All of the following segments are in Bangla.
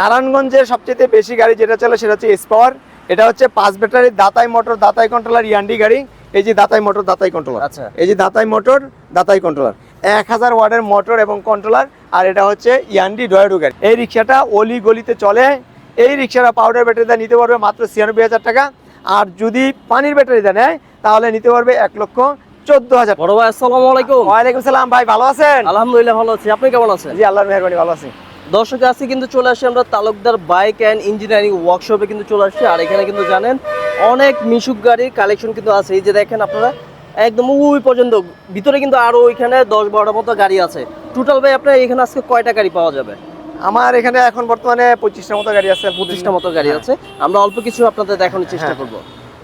নারায়ণগঞ্জের সবচেয়ে বেশি গাড়ি যেটা চলে সেটা হচ্ছে এস পাওয়ার এটা হচ্ছে পাঁচ ব্যাটারির দাতাই মোটর দাতাই কন্ট্রোলার ইয়ান্ডি গাড়ি। এই যে দাতাই মোটর দাতাই কন্ট্রোলার আচ্ছা। এই যে দাতাই মোটর দাতাই কন্ট্রোলার এক হাজার ওয়ার্ডের মোটর এবং কন্ট্রোলার আর এটা হচ্ছে ইয়ান্ডি ডয়েডো গাড়ি। এই রিক্সাটা অলি গলিতে চলে। এই রিক্সাটা পাউডার ব্যাটারিতে নিতে পারবে মাত্র ছিয়ানব্বই হাজার টাকা। আর যদি পানির ব্যাটারিতে নেয় তাহলে নিতে পারবে এক লক্ষ চোদ্দ হাজার বড় ভাই আসসালামু আলাইকুম। ওয়ালাইকুম সালাম ভাই ভালো আছেন? আলহামদুলিল্লাহ ভালো আছি। আপনি কেমন আছেন? জি আল্লাহর মেহরবানি ভালো আছি। দর্শক আজকে কিন্তু চলে আসি আমরা তালুকদার বাইক অ্যান্ড ইঞ্জিনিয়ারিং ওয়ার্কশপে কিন্তু চলে আসছি। আর এখানে কিন্তু জানেন অনেক মিশুক গাড়ির কালেকশন কিন্তু আছে। এই যে দেখেন আপনারা একদম ওই পর্যন্ত ভিতরে কিন্তু আরও ওইখানে দশ বারোটা মতো গাড়ি আছে। টোটাল ভাই আপনার এখানে আজকে কয়টা গাড়ি পাওয়া যাবে? আমার এখানে এখন বর্তমানে পঁচিশটার মতো গাড়ি আছে পঁচিশটা মতো গাড়ি হ্যাঁ। আছে। আমরা অল্প কিছু আপনাদের দেখানোর চেষ্টা হ্যাঁ। করব।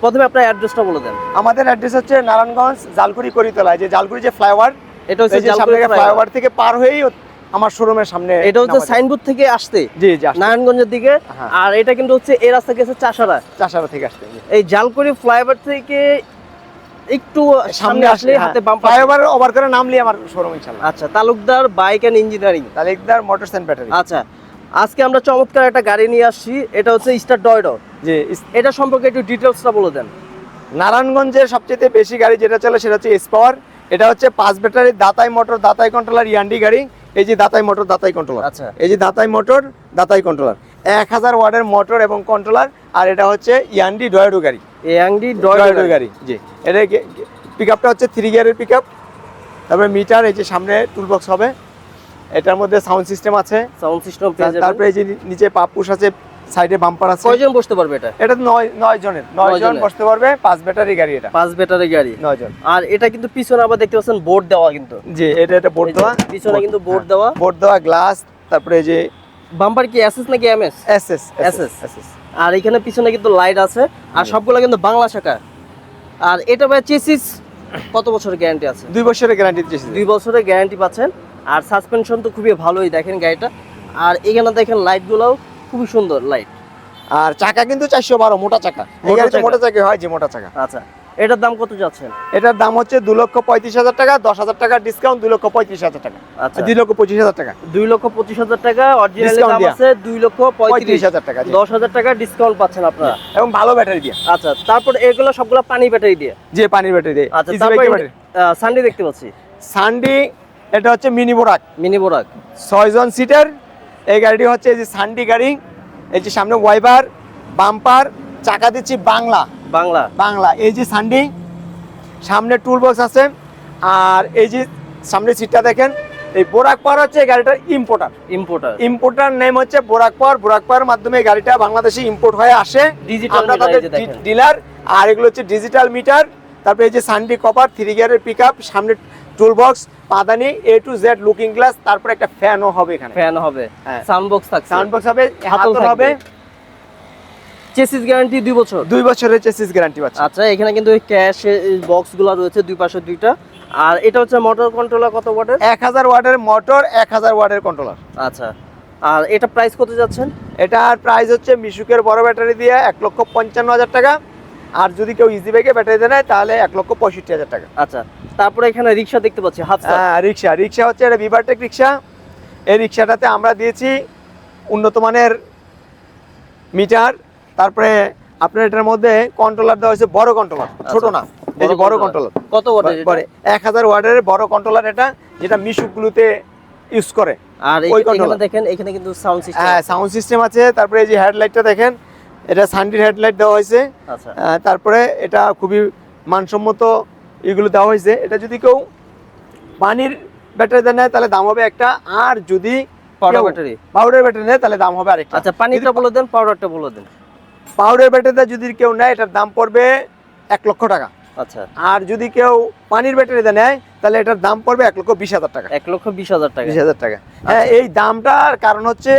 প্রথমে আপনার অ্যাড্রেসটা বলে দেন। আমাদের অ্যাড্রেস হচ্ছে নারায়ণগঞ্জ জালকুড়ি করিতলায় যে জালকুড়ি যে ফ্লাইওভার এটা হচ্ছে। ফ্লাইওভার থেকে পার হয়েই আমার শোরুমের সামনে এটা হচ্ছে সাইনবোর্ড থেকে আসতে জি জি নারায়ণগঞ্জের দিকে। হ্যাঁ। আর এটা কিন্তু হচ্ছে এই রাস্তা গেছে চাষারা। চাষারা থেকে আসতে এই জালকুড়ি ফ্লাইওভার থেকে একটু সামনে আসলে হাতে বাম ফ্লাইওভার ওভার করে নামলি আমার শোরুম ইনশাআল্লাহ। আচ্ছা Talukdar bike and engineering Talukdar motors and battery আচ্ছা আজকে আমরা চমৎকার একটা গাড়ি নিয়ে আসছি। এটা হচ্ছে স্টার ডয়ডো জি এটা সম্পর্কে একটু ডিটেলসটা বলে দেন। নারায়ণগঞ্জের সবচেয়ে বেশি গাড়ি যেটা চলে সেটা হচ্ছে এস পাওয়ার এটা হচ্ছে পাঁচ ব্যাটারির দাতাই মোটর দাতাই কন্ট্রোলার ইয়ান্ডি গাড়ি। এই যে দাতাই মোটর দাতাই কন্ট্রোলার আচ্ছা। এই যে দাতাই মোটর দাতাই কন্ট্রোলার এক হাজার ওয়ার্ডের মোটর এবং কন্ট্রোলার আর এটা হচ্ছে ইয়ান্ডি ডয়েডো গাড়ি। আংটি ডয়েডো গাড়ি। জি। এটা পিক আপটা হচ্ছে থ্রি গিয়ারের পিক আপ তারপরে মিটার এই যে সামনে টুলবক্স হবে। এটার মধ্যে সাউন্ড সিস্টেম আছে। সাউন্ড সিস্টেম তারপরে এই যে নিচে নিচে পাপুস আছে সাইডে বাম্পার আছে। কয়জন বসতে পারবে এটা? এটা নয় নয় জনের নয় নয় জন বসতে পারবে পাঁচ ব্যাটারি গাড়ি এটা। পাঁচ ব্যাটারি গাড়ি। নয় জন। আর এটা কিন্তু পিছনে আবার দেখতে পাচ্ছেন বোর্ড দেওয়া কিন্তু। জি এটা এটা বোর্ড দেওয়া। পিছনে কিন্তু বোর্ড দেওয়া। বোর্ড দেওয়া গ্লাস তারপরে যে বাম্পার কি এসএস নাকি এমএস? এস এস SS আর এখানে পিছনে কিন্তু লাইট আছে। আর সবগুলো কিন্তু বাংলা শাখা। আর এটা ভাই চেসিস কত বছরের গ্যারান্টি আছে? দুই বছরের গ্যারান্টি দিয়েছে দুই বছরের গ্যারান্টি পাচ্ছেন। আর সাসপেনশন তো খুবই ভালোই দেখেন গাড়িটা। আর এখানে দেখেন লাইটগুলোও খুবই সুন্দর লাইট আর চাকা কিন্তু চারশো বারো মোটা চাকা। মোটা চাকা। হয় যে মোটা চাকা। আচ্ছা এটার দাম কত যাচ্ছেন এটার দাম হচ্ছে দু লক্ষ পঁয়ত্রিশ হাজার টাকা দশ হাজার টাকা ডিসকাউন্ট দুই লক্ষ পঁয়ত্রিশ হাজার টাকা। আচ্ছা। দুই লক্ষ পঁচিশ হাজার টাকা। দুই লক্ষ পঁচিশ হাজার টাকা অরিজিনাল দাম আছে দুই লক্ষ পঁয়ত্রিশ। হাজার টাকা দশ হাজার টাকা ডিসকাউন্ট পাচ্ছেন আপনারা। এবং ভালো ব্যাটারি দিয়ে। আচ্ছা তারপর এগুলো সবগুলো পানি ব্যাটারি দিয়ে। যে পানির ব্যাটারি দিয়ে। আচ্ছা তারপর সানডে দেখতে পাচ্ছি। সানডি এটা হচ্ছে মিনি বোরাক মিনি বোরাক ছয় জন সিটার এই গাড়িটি হচ্ছে এই যে সানডি গাড়ি এই যে সামনে ওয়াইবার বাম্পার চাকা দিচ্ছি বাংলা। বাংলা। বাংলা এই যে সানডি সামনে টুল বক্স আছে আর এই যে সামনে সিটটা দেখেন এই বোরাক পাওয়ার হচ্ছে এই গাড়িটার ইম্পোর্টার ইম্পোর্টার ইম্পোর্টার নেম হচ্ছে বোরাক পাওয়ার বোরাক পাওয়ার মাধ্যমে এই গাড়িটা বাংলাদেশে ইম্পোর্ট হয়ে আসে। Digital আমরা তাদের। ডিলার আর এগুলো হচ্ছে ডিজিটাল মিটার তারপরে এই যে সানডি কপার থ্রি গিয়ারের পিক আপ সামনে tool box পাদানি A to Z looking glass তারপরে একটা ফ্যানও হবে এখানে। ফ্যান হবে। হ্যাঁ। সাউন্ড বক্স থাকছে সাউন্ড বক্স হবে হাতল হবে। চেসিস গ্যারান্টি দুই বছর? দুই বছরের চেসিস গ্যারান্টি পাচ্ছে। আচ্ছা এখানে কিন্তু ক্যাশ বক্সগুলো রয়েছে দুই পাশে দুইটা। আর এটা হচ্ছে মোটর কন্ট্রোলার কত ওয়াটের? এক হাজার ওয়ার্ডের মোটর এক হাজার ওয়ার্ডের কন্ট্রোলার আচ্ছা। আর এটা প্রাইস কত যাচ্ছেন? এটার প্রাইস হচ্ছে মিশুকের বড় ব্যাটারি দিয়ে এক লক্ষ পঞ্চান্ন হাজার টাকা। আর যদি কেউ ইজি বাইকে ব্যাটারি দেয় তাহলে এক লক্ষ পঁয়ষট্টি হাজার টাকা। আচ্ছা তারপরে এখানে রিক্সা দেখতে পাচ্ছি হ্যাঁ রিক্সা। রিক্সা হচ্ছে এটা বিভারটেক রিক্সা। এই রিক্সাটাতে আমরা দিয়েছি উন্নত মানের মিটার। তারপরে আপনার এটার মধ্যে কন্ট্রোলার দেওয়া হয়েছে বড় কন্ট্রোলার ছোট না এই যে বড় কন্ট্রোলার কত ওয়াটের এক হাজার ওয়ার্ডের বড় কন্ট্রোলার এটা যেটা মিশুকগুলোতে ইউজ করে। আর ওই এখানে দেখেন এখানে কিন্তু সাউন্ড সিস্টেম হ্যাঁ সাউন্ড সিস্টেম আছে। তারপরে এই যে হেডলাইটটা দেখেন এটা সানডির হেডলাইট দেওয়া হয়েছে। আচ্ছা। তারপরে এটা খুবই মানসম্মত এগুলো দেওয়া হয়েছে। এটা যদি কেউ পানির ব্যাটারি দেয় নেয় তাহলে দাম হবে একটা। আর যদি পাউডার ব্যাটারি পাউডার ব্যাটারি নেয় তাহলে দাম হবে আরেকটা। আচ্ছা পানিটা বলে দেন পাউডারটা বলে দেন। পাউডার ব্যাটারিটা যদি কেউ নেয় এটার দাম পড়বে এক লক্ষ টাকা। আচ্ছা। আর যদি কেউ পানির ব্যাটারিতে নেয় তাহলে এটার দাম পড়বে এক লক্ষ বিশ হাজার টাকা। এক লক্ষ বিশ হাজার টাকা। বিশ হাজার টাকা। হ্যাঁ আচ্ছা। এই দামটার কারণ হচ্ছে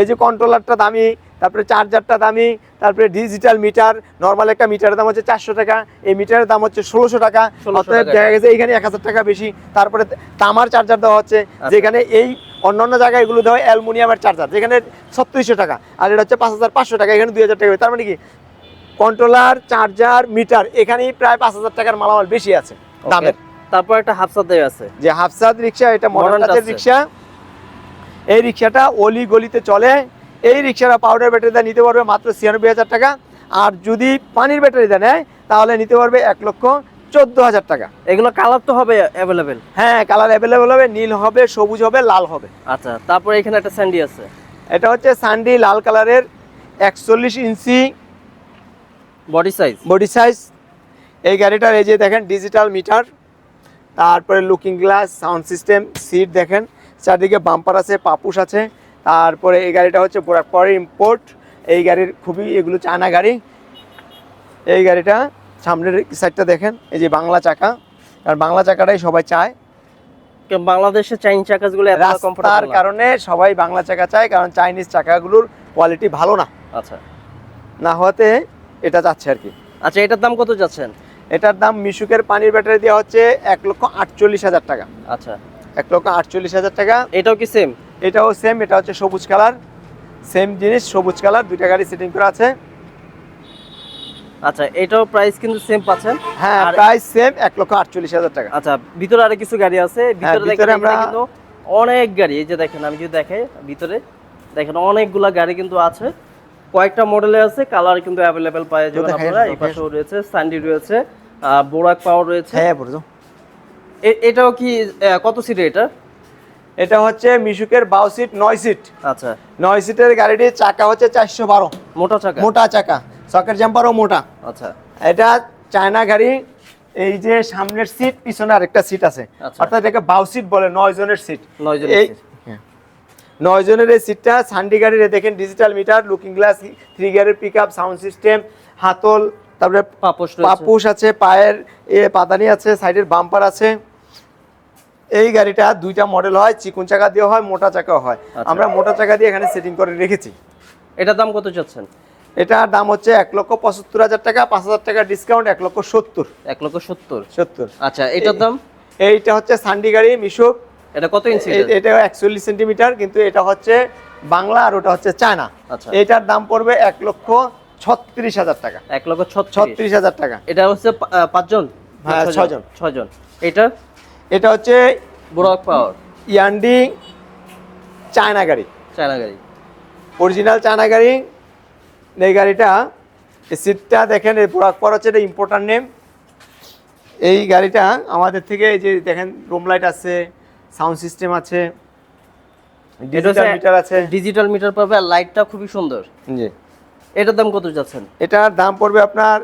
এই যে কন্ট্রোলারটা দামি তারপরে চার্জারটা দামি তারপরে ডিজিটাল মিটার নর্মাল একটা মিটারের দাম হচ্ছে চারশো টাকা এই মিটারের দাম হচ্ছে ষোলোশো টাকা 1600 অতএব দেখা গেছে এখানে এক হাজার টাকা বেশি। তারপরে তামার চার্জার দেওয়া হচ্ছে আচ্ছা। যেখানে এই অন্যান্য জায়গায় এগুলো দেওয়া হয় অ্যালুমিনিয়ামের চার্জার যেখানে ছত্রিশশো টাকা আর এটা হচ্ছে পাঁচ হাজার পাঁচশো টাকা এখানে দুই হাজার টাকা। তার মানে কি? কন্ট্রোলার চার্জার মিটার এখানেই প্রায় পাঁচ হাজার টাকার মালামাল বেশি আছে দামের। তারপর একটা হাফসা দেওয়া আছে। যে হাফসাদ রিক্সা এটা মডার্ন। রিক্সা। এই রিক্সাটা অলি গলিতে চলে এই রিক্সাটা পাউডার ব্যাটারি দিয়ে নিতে পারবে মাত্র ছিয়ানব্বই হাজার টাকা। আর যদি পানির ব্যাটারি দিয়ে নেয় তাহলে নিতে পারবে এক লক্ষ চোদ্দ হাজার টাকা। এগুলো কালার তো হবে অ্যাভেলেবেল হ্যাঁ কালার অ্যাভেলেবেল হবে নীল হবে সবুজ হবে লাল হবে। আচ্ছা তারপরে এখানে একটা স্যান্ডি আছে। এটা হচ্ছে সানডি লাল কালারের একচল্লিশ inch body size body size এই গাড়িটার এই যে দেখেন ডিজিটাল মিটার তারপরে looking glass sound system seat দেখেন। চারদিকে বাম্পার আছে পাপুস আছে। তারপরে এই গাড়িটা হচ্ছে পরে ইম্পোর্ট এই গাড়ির খুবই এগুলো চায়না গাড়ি। এই গাড়িটা সামনের সাইডটা দেখেন এই যে বাংলা চাকা। আর বাংলা চাকাটাই সবাই চায়। বাংলাদেশের চাইনিজ চাকাসগুলো এত রাস্তার কারণে সবাই বাংলা চাকা চায় কারণ চাইনিজ চাকাগুলোর কোয়ালিটি ভালো না। আচ্ছা। না হওয়াতে এটা যাচ্ছে আর কি। আচ্ছা এটার দাম কত যাচ্ছেন? এটার দাম মিশুকের পানির ব্যাটারি দেওয়া হচ্ছে এক লক্ষ আটচল্লিশ হাজার টাকা। আচ্ছা। এক লক্ষ আটচল্লিশ হাজার টাকা। এটাও কি সেম এটাও সেম এটা হচ্ছে সবুজ কালার। সেম জিনিস সবুজ কালার দুইটা গাড়ি সেটিং করা আছে। আচ্ছা এটাও প্রাইস কিন্তু সেম পাচ্ছেন? হ্যাঁ প্রাইস সেম এক লক্ষ আটচল্লিশ হাজার টাকা। আচ্ছা ভিতরে আরও কিছু গাড়ি আছে। ভিতরে হ্যাঁ, ভিতরে আমরা- অনেক গাড়ি। এই যে দেখেন আমি যদি দেখাই ভিতরে দেখেন অনেকগুলা গাড়ি কিন্তু আছে। কয়েকটা মডেলে আছে কালার কিন্তু অ্যাভেলেবেল পাওয়া যাবে আপনারা। এই পাশেও রয়েছে স্যান্ডি রয়েছে বোরাক পাওয়ার রয়েছে। হ্যাঁ এটাও কি কত সিটের এটা? এটা হচ্ছে মিশুকের বাউ সিট নয় সিট। আচ্ছা। নয় সিটের গাড়িটির চাকা হচ্ছে চারশো বারো। মোটা চাকা? মোটা চাকা। সকেট জাম্পারও মোটা। আচ্ছা। এটা চায়না গাড়ি এই যে সামনের সিট পিছনে আরেকটা সিট আছে। আচ্ছা। অর্থাৎ এটাকে বাউ সিট বলে নয় জনের সিট। নয় জনের এই হ্যাঁ। নয় জনের এই সিটটা সান্ডি গাড়ির দেখেন digital meter looking glass three গিয়ারের পিক আপ সাউন্ড সিস্টেম হাতল তারপরে পাপুস আছে পায়ের এ পাদানি আছে সাইডের বাম্পার আছে। এই গাড়িটা দুইটা মডেল হয় চিকুন চাকা দিয়ে হয় মোটা চাকাও হয়। আচ্ছা। আমরা মোটা চাকা দিয়ে এখানে সেটিং করে রেখেছি। এটার দাম কত চাচ্ছেন? এটার দাম হচ্ছে এক লক্ষ পঁচাত্তর হাজার টাকা পাঁচ হাজার টাকা ডিসকাউন্ট এক লক্ষ সত্তর। এক লক্ষ সত্তর। সত্তর। আচ্ছা এটার দাম? এইটা হচ্ছে সান্ডি গাড়ি মিশুক এটা কত ইঞ্চি এটা একচল্লিশ সেন্টিমিটার কিন্তু এটা হচ্ছে বাংলা আর ওটা হচ্ছে চায়না। আচ্ছা। এটার দাম পড়বে এক লক্ষ ছত্রিশ হাজার টাকা। এক লক্ষ ছত্রিশ। ছত্রিশ হাজার টাকা। এটা হচ্ছে পাঁচজন? হ্যাঁ, ছজন। ছজন। এটা? এটা হচ্ছে বোরাক পাওয়ার ইয়ান্ডি চায়না গাড়ি। চায়না গাড়ি। অরিজিনাল চায়না গাড়ি। এই গাড়িটা সিটটা দেখেন এই বোরাক পাওয়ার হচ্ছে এটা ইম্পোর্টার নেম এই গাড়িটা আমাদের থেকে এই যে দেখেন রুম লাইট আছে সাউন্ড সিস্টেম আছে ডিজিটাল মিটার আছে। ডিজিটাল মিটার পাবে আর লাইটটা খুবই সুন্দর। জি। এটার দাম কত যাচ্ছেন এটার দাম পড়বে আপনার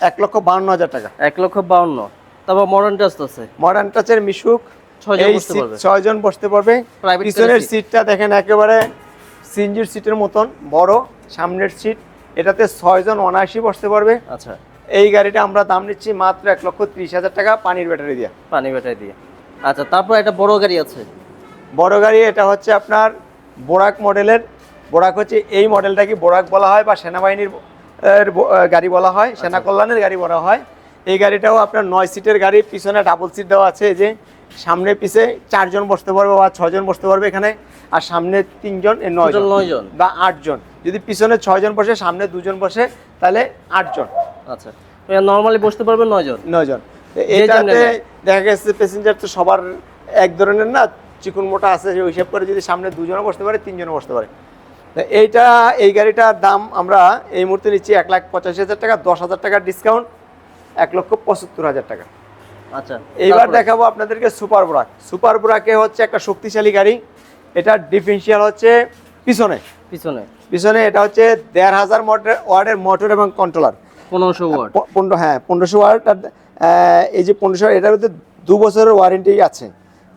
এক লক্ষ বাউন্ন হাজার টাকা। এক লক্ষ বাউন্ন। তারপর মডার্ন টাস্ট আছে। মডার্ন টাচের মিশুক ছয়জন এই বসতে পারবে। পিছনের সিটটা দেখেন একেবারে সিনজির সিটের মতন বড় সামনের সিট এটাতে ছয়জন অনায়াসি বসতে পারবে। আচ্ছা। এই গাড়িটা আমরা দাম নিচ্ছি মাত্র এক লক্ষ ত্রিশ হাজার টাকা পানির ব্যাটারি দিয়ে। পানি ব্যাটারি দিয়ে। আচ্ছা তারপর একটা বড় গাড়ি আছে। বড় গাড়ি এটা হচ্ছে আপনার বোরাক মডেলের। বোরাক হচ্ছে এই মডেলটাকে বোরাক বলা হয় বা সেনাবাহিনীর এর গাড়ি বলা হয় সেনা কল্যাণের গাড়ি বলা হয়। এই গাড়িটাও আপনার নয় সিটের গাড়ি পিছনে ডাবল সিট দেওয়া আছে এই যে সামনে পিছে চারজন বসতে পারবে বা ছজন বসতে পারবে এখানে আর সামনে তিনজন এ নয় Total নয়জন। বা আটজন। যদি পিছনে ছয়জন বসে সামনে দুজন বসে তাহলে আটজন। আচ্ছা। নর্মালি বসতে পারবে নয়জন? নয়জন। এটাতে দেখা গেছে প্যাসেঞ্জার তো সবার এক ধরনের না চিকুন মোটা আছে ওই হিসাব করে যদি সামনে দুজনও বসতে পারে তিনজনও বসতে পারে। এইটা এই গাড়িটার দাম আমরা এই মুহূর্তে নিচ্ছি এক লাখ পঁচাশি হাজার টাকা দশ হাজার টাকার ডিসকাউন্ট এক লক্ষ পঁচাত্তর হাজার টাকা। আচ্ছা এইবার দেখাবো আপনাদেরকে সুপার ব্রাক। সুপার ব্রাকে হচ্ছে একটা শক্তিশালী গাড়ি। এটা ডিফেন্সিয়াল হচ্ছে পিছনে। পিছনে। পিছনে এটা হচ্ছে দেড় হাজার মোটর ওয়ার্ডের মোটর এবং কন্ট্রোলার। পনেরোশো ওয়াট। প- পনেরো হ্যাঁ পনেরোশো আহ, এই যে পনেরোশো এটার মধ্যে দু বছরের ওয়ারেন্টি আছে।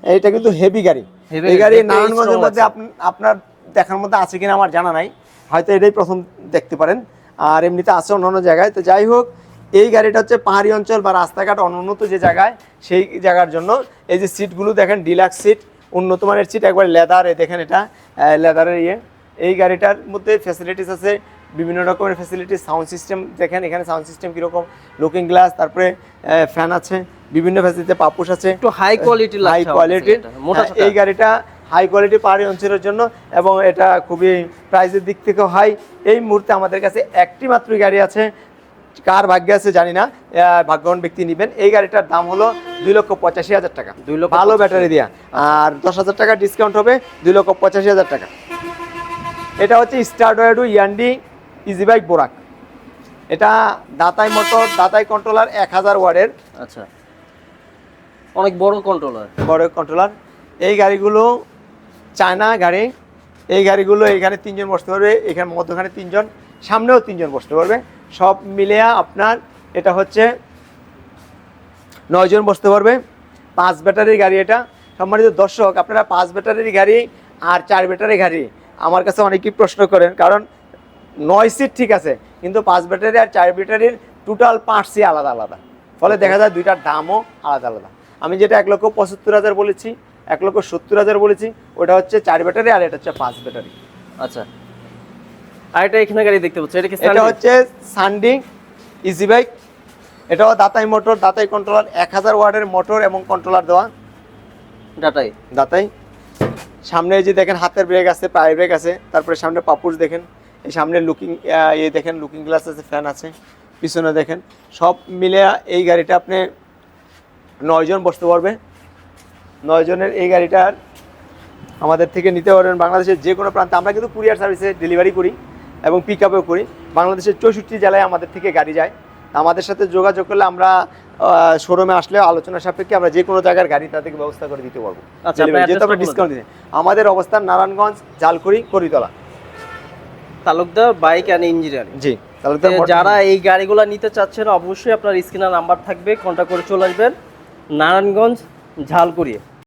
এটা কিন্তু হেভি গাড়ি। এই গাড়ি নারায়ণগঞ্জের মধ্যে আপনার দেখার মধ্যে আছে কিনা আমার জানা নাই। হয়তো এটাই প্রথম দেখতে পারেন। আর এমনিতে আছে অন্যান্য জায়গায়। তো যাই হোক এই গাড়িটা হচ্ছে পাহাড়ি অঞ্চল বা রাস্তাঘাট অনুন্নত যে জায়গায় সেই জায়গার জন্য। এই যে সিটগুলো দেখেন ডিলাক্স সিট উন্নত মানের সিট একবার লেদারে দেখেন এটা লেদারের ইয়ে। এই গাড়িটার মধ্যে ফ্যাসিলিটিস আছে বিভিন্ন রকমের ফ্যাসিলিটিস সাউন্ড সিস্টেম দেখেন এখানে সাউন্ড সিস্টেম কীরকম লুকিং গ্লাস তারপরে ফ্যান আছে বিভিন্ন ফ্যাসিলিটিতে পাপুস আছে। একটু হাই কোয়ালিটি হাই কোয়ালিটির। এই গাড়িটা হাই কোয়ালিটি পাহাড়ি অঞ্চলের জন্য এবং এটা খুবই প্রাইসের দিক থেকেও হাই এই মুহূর্তে আমাদের কাছে একটি মাত্রই গাড়ি আছে কার ভাগ্যে আছে জানি না ভাগ্যবান ব্যক্তি নেবেন। এই গাড়িটার দাম হলো দুই লক্ষ পঁচাশি হাজার টাকা। দুই লক্ষ ভালো ব্যাটারি দিয়া। আর দশ হাজার টাকা ডিসকাউন্ট হবে দুই লক্ষ পঁচাশি হাজার টাকা। এটা হচ্ছে স্টারডয়েডু ইয়ান্ডি ইজি বাইক বোরাক এটা দাতাই মোটর দাতাই কন্ট্রোলার এক হাজার ওয়ার্ডের আচ্ছা। অনেক বড় কন্ট্রোলার বড় কন্ট্রোলার এই গাড়িগুলো চায়না গাড়ি। এই গাড়িগুলো এখানে তিনজন বসতে পারবে এখানে মধ্যখানে তিনজন সামনেও তিনজন বসতে পারবে। সব মিলিয়ে আপনার এটা হচ্ছে নয়জন বসতে পারবে। পাঁচ ব্যাটারির গাড়ি এটা। সম্মানিত দর্শক আপনারা পাঁচ ব্যাটারির গাড়ি আর চার ব্যাটারি গাড়ি আমার কাছে অনেকেই প্রশ্ন করেন কারণ নয় সিট ঠিক আছে কিন্তু পাঁচ ব্যাটারি আর চার ব্যাটারির টোটাল পাঁচ সি আলাদা আলাদা। ফলে দেখা যায় দুইটার দামও আলাদা আলাদা। আমি যেটা এক লক্ষ পঁচাত্তর হাজার বলেছি এক লক্ষ সত্তর হাজার বলেছি ওটা হচ্ছে চার ব্যাটারি আর এটা হচ্ছে পাঁচ ব্যাটারি। আচ্ছা। আর এটা এখানে গাড়ি দেখতে পাচ্ছি। এটা কি এটা হচ্ছে সানডি ইজি বাইক এটাও দাতাই মোটর দাতাই কন্ট্রোলার এক হাজার ওয়ার্ডের মোটর এবং কন্ট্রোলার দেওয়া। ডাটাই দাতাই সামনে যে দেখেন হাতের ব্রেক আছে পায়ের ব্রেক আছে তারপরে সামনে পাপুস দেখেন এই সামনে লুকিং ইয়ে দেখেন লুকিং গ্লাস আছে ফ্যান আছে পিছনে দেখেন সব মিলে এই গাড়িটা আপনি নয়জন বসতে পারবে। নয়জনের এই গাড়িটার আমাদের থেকে নিতে পারবেন বাংলাদেশের যে কোনো প্রান্তে। আমরা কিন্তু কুরিয়ার সার্ভিসে ডেলিভারি করি। এবং পিক আপও করি। বাংলাদেশের চৌষট্টি জেলায় আমাদের থেকে গাড়ি যায়। আমাদের সাথে যোগাযোগ করলে আমরা শোরুমে আসলে আলোচনা সাপেক্ষে আমরা যে কোনো জায়গার গাড়ি তাদেরকে ব্যবস্থা করে দিতে পারব। আচ্ছা, যেহেতু আমরা ডিসকাউন্ট দিই আমাদের অবস্থান Narayanganj Jalkuri Karitola. Talukdar bike and engineering জি যারা এই গাড়িগুলো নিতে চাচ্ছেন অবশ্যই আপনার স্ক্রিনের নাম্বার থাকবে কন্ট্যাক্ট করে চলে আসবেন। নারায়ণগঞ্জ ঝালকুড়ি।